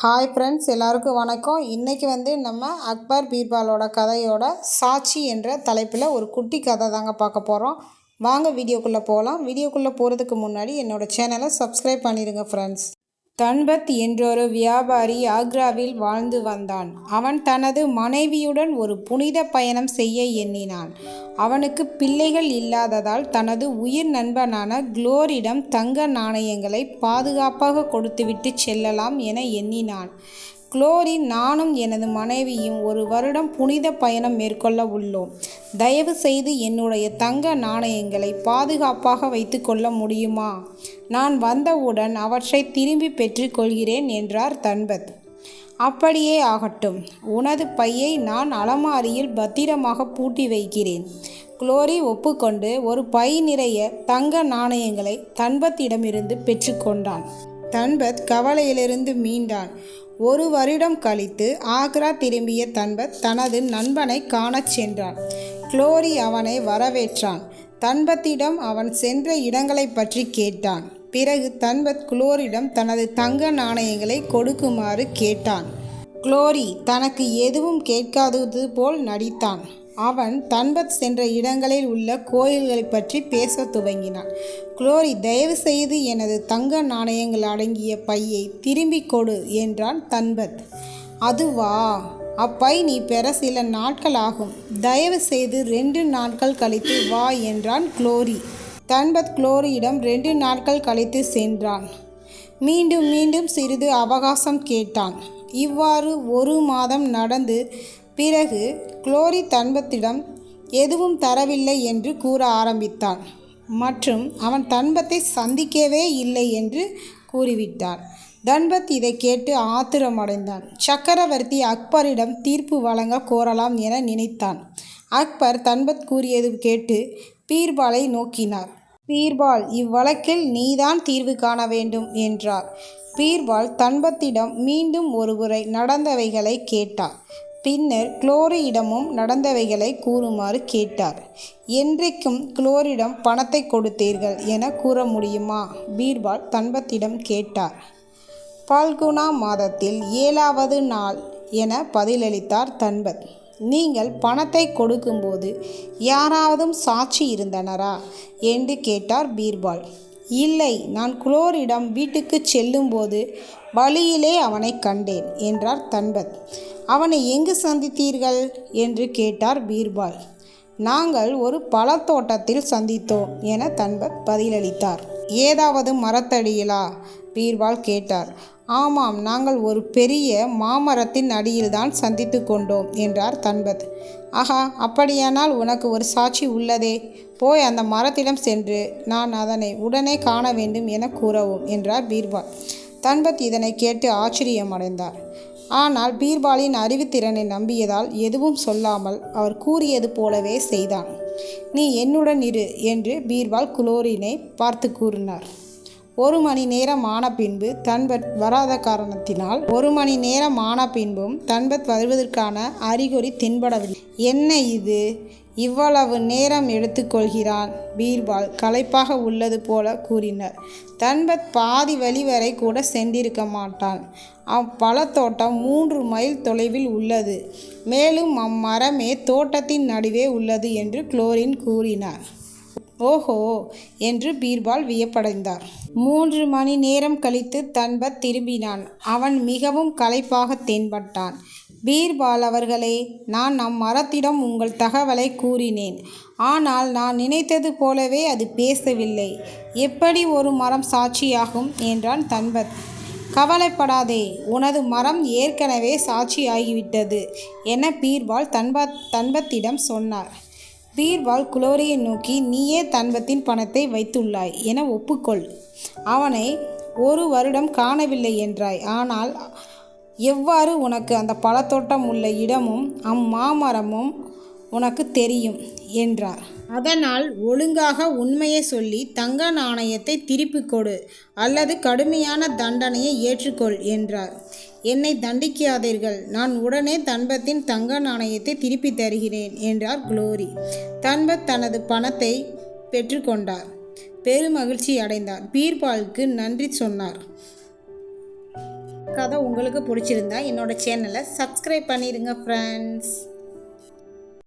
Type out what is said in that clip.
Hi friends எல்லாருக்கும் வணக்கம். இன்றைக்கி வந்து நம்ம அக்பர் பீர்பாலோட கதையோட சாட்சி என்ற தலைப்பில் ஒரு குட்டி கதை தாங்க பார்க்க போகிறோம் வாங்க வீடியோக்குள்ளே போகலாம் வீடியோக்குள்ளே போகிறதுக்கு முன்னாடி என்னோடய சேனலை சப்ஸ்கிரைப் பண்ணிடுங்க ஃப்ரெண்ட்ஸ் தன்பத் என்றொரு வியாபாரி ஆக்ராவில் வாழ்ந்து வந்தான். அவன் தனது மனைவியுடன் ஒரு புனித பயணம் செய்ய எண்ணினான். அவனுக்கு பிள்ளைகள் இல்லாததால் தனது உயிர் நண்பனான குளோரிடம் தங்க நாணயங்களை பாதுகாப்பாக கொடுத்துவிட்டு செல்லலாம் என எண்ணினான். குளோரி நானும் எனது மனைவியும் ஒரு வருடம் புனித பயணம் மேற்கொள்ள உள்ளோம். தயவு செய்து என்னுடைய தங்க நாணயங்களை பாதுகாப்பாக வைத்துக்கொள்ள முடியுமா? நான் வந்தவுடன் அவற்றை திரும்பி பெற்றுக்கொள்கிறேன் என்றார் தன்பத். அப்படியே ஆகட்டும். உனது பையை நான் அலமாரியில் பத்திரமாக பூட்டி வைக்கிறேன். குளோரி ஒப்புக்கொண்டு ஒரு பை நிறைய தங்க நாணயங்களை தன்பத்திடமிருந்து பெற்றுக்கொண்டான் தன்பத் கவலையிலிருந்து மீண்டான். ஒரு வருடம் கழித்து ஆக்ரா திரும்பிய தன்பத் தனது நண்பனை காணச் சென்றான். குளோரி அவனை வரவேற்றான். தன்பத்திடம் அவன் சென்ற இடங்களை பற்றி கேட்டான். பிறகு தன்பத் குளோரிடம் தனது தங்க நாணயங்களை கொடுக்குமாறு கேட்டான். குளோரி தனக்கு எதுவும் கேட்காதது போல் நடித்தான். அவன் தன்பத் சென்ற இடங்களில் உள்ள கோயில்களை பற்றி பேசத் துவங்கினான். குளோரி தயவு செய்து எனது தங்க நாணயங்கள் அடங்கிய பையை திரும்பிக் கொடு என்றான் தன்பத். அதுவா? அப்பை நீ பெற சில நாட்கள் ஆகும். தயவு செய்து ரெண்டு நாட்கள் கழித்து வா என்றான் குளோரி. தன்பத் குளோரியிடம் ரெண்டு நாட்கள் கழித்து சென்றான். மீண்டும் மீண்டும் சிறிது அவகாசம் கேட்டான். இவ்வாறு ஒரு மாதம் நடந்து பிறகு குளோரி தன்பத்திடம் எதுவும் தரவில்லை என்று கூற ஆரம்பித்தான் மற்றும் அவன் தன்பத்தை சந்திக்கவே இல்லை என்று கூறிவிட்டார். தன்பத் இதை கேட்டு ஆத்திரமடைந்தான். சக்கரவர்த்தி அக்பரிடம் தீர்ப்பு வழங்க கோரலாம் என நினைத்தான். அக்பர் தன்பத் கூறியது கேட்டு பீர்பாலை நோக்கினார். பீர்பால் இவ்வழக்கில் நீதான் தீர்வு காண வேண்டும் என்றார். பீர்பால் தன்பத்திடம் மீண்டும் ஒருமுறை நடந்தவைகளை கேட்டார். பின்னர் குளோரியிடமும் நடந்தவைகளை கூறுமாறு கேட்டார். என்றைக்கும் குளோரிடம் பணத்தை கொடுத்தீர்கள் என கூற முடியுமா? பீர்பால் தன்பத்திடம் கேட்டார். பால்குனா மாதத்தில் ஏழாவது நாள் என பதிலளித்தார் தன்பத். நீங்கள் பணத்தை கொடுக்கும்போது யாராவதும் சாட்சி இருந்தனரா? என்று கேட்டார் பீர்பால். இல்லை நான் குளோரிடம் வீட்டுக்கு செல்லும்போது வழியிலே அவனை கண்டேன் என்றார் தன்பத். அவனை எங்கு சந்தித்தீர்கள்? என்று கேட்டார் பீர்பால். நாங்கள் ஒரு பழத்தோட்டத்தில் சந்தித்தோம் என தன்பத் பதிலளித்தார். ஏதாவது மரத்தடியிலா? பீர்பால் கேட்டார். ஆமாம் நாங்கள் ஒரு பெரிய மாமரத்தின் அடியில்தான் சந்தித்து கொண்டோம் என்றார் தன்பத் ஆஹா அப்படியானால் உனக்கு ஒரு சாட்சி உள்ளதே. போய் அந்த மரத்திடம் சென்று நான் அதனை உடனே காண வேண்டும் என கூறவும் என்றார் பீர்பால். தன்பத் இதனை கேட்டு ஆச்சரியமடைந்தார். ஆனால் பீர்பாலின் அறிவுத்திறனை நம்பியதால் எதுவும் சொல்லாமல் அவர் கூறியது போலவே செய்தான். நீ என்னுடன் இரு என்று பீர்பால் குளோரினை பார்த்து கூறினார். ஒரு மணி நேரம் ஆன பின்பு தன்பத் வராத காரணத்தினால் ஒரு மணி நேரம் ஆன பின்பும் தன்பத் வருவதற்கான அறிகுறி தென்படவில்லை. என்ன இது? இவ்வளவு நேரம் எடுத்துக்கொள்கிறான் பீர்பால் களைப்பாக உள்ளது போல கூறினர். தன்பத் பாதி வழி வரை கூட சென்றிருக்க மாட்டான். அப்பழத்தோட்டம் மூன்று மைல் தொலைவில் உள்ளது. மேலும் அம்மரமே தோட்டத்தின் நடுவே உள்ளது என்று குளோரின் கூறினார். ஓஹோ என்று பீர்பால் வியப்படைந்தார். மூன்று மணி நேரம் கழித்து தன்பத் திரும்பினான். அவன் மிகவும் களைப்பாக தென்பட்டான். பீர்பால் அவர்களே நான் நம் மரத்திடம் உங்கள் தகவலை கூறினேன். ஆனால் நான் நினைத்தது போலவே அது பேசவில்லை. எப்படி ஒரு மரம் சாட்சியாகும்? என்றான் தன்பத் கவலைப்படாதே உனது மரம் ஏற்கனவே சாட்சியாகிவிட்டது என பீர்பால் தன்பத் தன்பத்திடம் சொன்னார். பீர்பால் குளோரியை நோக்கி நீயே தன்பத்தின் பணத்தை வைத்துள்ளாய் என ஒப்புக்கொள். அவனை ஒரு வருடம் காணவில்லை என்றாய். ஆனால் எவ்வாறு உனக்கு அந்த பழத்தோட்டம் உள்ள இடமும் அம்மாமரமும் உனக்கு தெரியும்? என்றார். அதனால் ஒழுங்காக உண்மையை சொல்லி தங்க நாணயத்தை திருப்பிக் கொடு அல்லது கடுமையான தண்டனையை ஏற்றுக்கொள் என்றார். என்னை தண்டிக்காதீர்கள். நான் உடனே தன்பத்தின் தங்க நாணயத்தை திருப்பி தருகிறேன் என்றார் குளோரி. தன்பத் தனது பணத்தை பெற்றுக்கொண்டார் பெருமகிழ்ச்சி அடைந்தார். பீர்பாலுக்கு நன்றி சொன்னார். கதை உங்களுக்கு பிடிச்சிருந்தா என்னோட சேனலை சப்ஸ்கிரைப் பண்ணிடுங்க ஃப்ரெண்ட்ஸ்